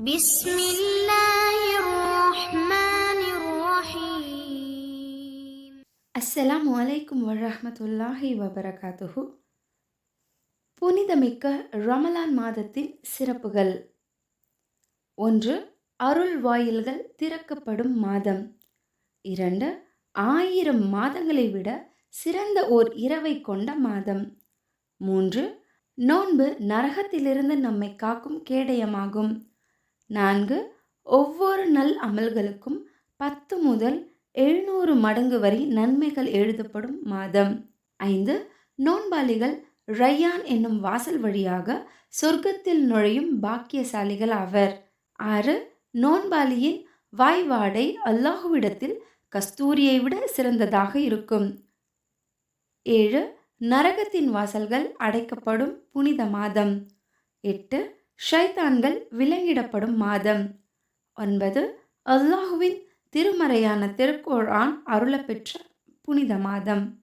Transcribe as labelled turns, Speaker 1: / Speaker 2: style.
Speaker 1: بسم الله الرحمن الرحيم
Speaker 2: அஸ்ஸலாமு அலைக்கும் வரஹ்மத்துல்லாஹி வபரகாத்துஹு புனிதமிக்க ரமலான் மாதத்தின் சிறப்புகள் ஒன்று அருள் வாயில்கள் திறக்கப்படும் மாதம் இரண்டு ஆயிரம் மாதங்களை விட சிறந்த ஓர் இரவை கொண்ட மாதம் மூன்று நோன்பு நரகத்திலிருந்து நம்மை காக்கும் கேடயமாகும் நான்கு. ஒவ்வொரு நல் அமல்களுக்கும் பத்து முதல் எழுநூறு மடங்கு வரை நன்மைகள் எழுதப்படும் மாதம். ஐந்து. நோன்பாளிகள் ரையான் என்னும் வாசல் வழியாக சொர்க்கத்தில் நுழையும் பாக்கியசாலிகள் ஆவர். ஆறு. நோன்பாளியின் வாய்வாடை அல்லாஹுவிடத்தில் கஸ்தூரியை விட சிறந்ததாக இருக்கும். ஏழு. நரகத்தின் வாசல்கள் அடைக்கப்படும் புனித மாதம். எட்டு. ஷைத்தான்கள் விலங்கிடப்படும் மாதம். ஒன்பது அல்லாஹுவின் திருமறையான திருக்கோழான் அருளப்பெற்ற புனித மாதம்.